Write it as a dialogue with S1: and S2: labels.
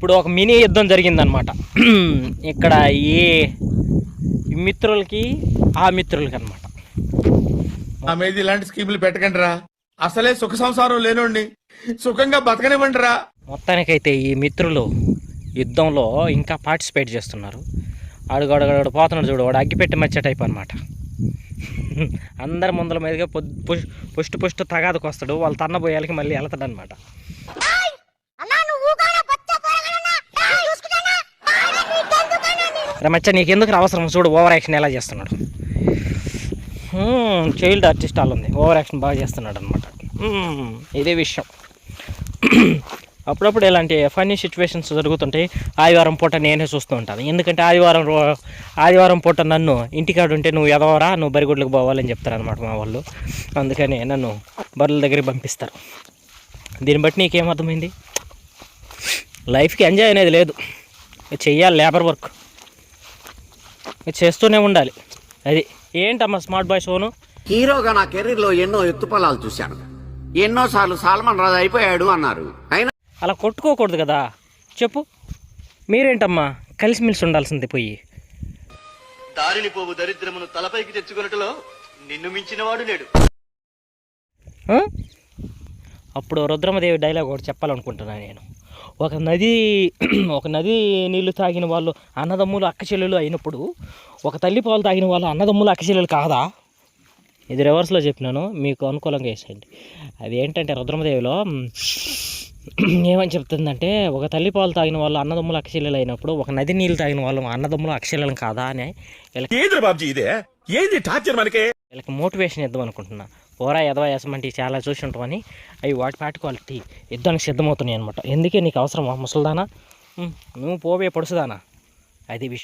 S1: ఇప్పుడు ఒక మినీ యుద్ధం జరిగిందనమాట. ఇక్కడ ఏ మిత్రులకి ఆ మిత్రులకి అనమాట
S2: మీద ఇలాంటి స్కీములు పెట్టకండి రా అసలే సుఖ సంసారం లేనోడిని సుఖంగా బతకనివ్వండి రా
S1: మొత్తానికైతే ఈ మిత్రులు యుద్ధంలో ఇంకా పార్టిసిపేట్ చేస్తున్నారు. ఆడుగు అడుగు పోతున్నాడు చూడు వాడు అగ్గిపెట్టి మచ్చ టైప్ అనమాట. అందరి ముందల మీదుగా పుష్ పుష్టు పుష్టు తగాదకు వస్తాడు. వాళ్ళు తన్నబోయాలకి మళ్ళీ వెళ్తాడు రమచ్చ మచ్చ నీకెందుకు అవసరం? చూడు ఓవర్ యాక్షన్ ఎలా చేస్తున్నాడు. చైల్డ్ ఆర్టిస్ట్ వాళ్ళు ఉంది. ఓవర్ యాక్షన్ బాగా చేస్తున్నాడు అనమాట ఇదే విషయం. అప్పుడప్పుడు ఇలాంటి ఫన్నీ సిచ్యువేషన్స్ జరుగుతుంటాయి ఆదివారం పూట నేనే చూస్తూ ఉంటాను. ఎందుకంటే ఆదివారం రో- ఆదివారం పూట నన్ను ఇంటికాడ ఉంటే నువ్వు ఎదవరా నువ్వు బరిగుడ్లకు పోవాలని చెప్తారనమాట మా వాళ్ళు. అందుకని నన్ను బర్రెల దగ్గరికి పంపిస్తారు. దీన్ని బట్టి నీకేం అర్థమైంది? లైఫ్కి ఎంజాయ్ అనేది లేదు. చెయ్యాలి లేబర్ వర్క్. చేస్తూనే ఉండాలి. అది ఏంటమ్మా స్మార్ట్ బాయ్ షోను
S3: హీరోగా నా కెరీర్లో ఎన్నో ఎత్తుపల్లాలు చూశాను. ఎన్నోసార్లు సాల్మన్ రాజు అయిపోయాడు అన్నారు. అయినా
S1: అలా కొట్టుకోకూడదు కదా. చెప్పు. మీరేంటమ్మా? కలిసిమెలిసి ఉండాల్సింది పోయి.
S4: దారిని పోవు దరిద్రమును తలపైకి తెచ్చుకొనుటలో నిన్ను మించినవాడు లేడు.
S1: ఆ? అప్పుడు రుద్రమదేవి డైలాగ్ ఒకటి చెప్పాలనుకుంటున్నాను నేను. ఒక నది ఒక నది నీళ్ళు తాగిన వాళ్ళు అన్నదమ్ములు అక్కచెల్లెలు అయినప్పుడు ఒక తల్లి పాలు తాగిన వాళ్ళు అన్నదమ్ములు అక్కచెల్లెలు కాదా? ఇది రివర్స్లో చెప్పినాను మీకు అనుకూలంగా వేసేయండి. అది ఏంటంటే రుద్రమదేవిలో ఏమని చెప్తుందంటే ఒక తల్లి పాలు తాగిన వాళ్ళు అన్నదమ్ములు అక్కచెల్లెలు అయినప్పుడు ఒక నది నీళ్ళు తాగిన వాళ్ళు అన్నదమ్ములు అక్కచెల్లెలు కాదా అని వీళ్ళకి
S2: ఏంద్ర ఇదే? ఏంది టార్చర్ మనకి?
S1: వీళ్ళకి మోటివేషన్ ఇద్దాం అనుకుంటున్నా. పోరా ఎదవ వేసమంటే చాలా చూసి ఉంటామని అవి వాటి పాటికి క్వాలిటీ యుద్ధానికి సిద్ధమవుతున్నాయి అనమాట ఎందుకే నీకు అవసరమా ముసలిదానా? నువ్వు పోవే పొడుసుదానా? అది విషయం.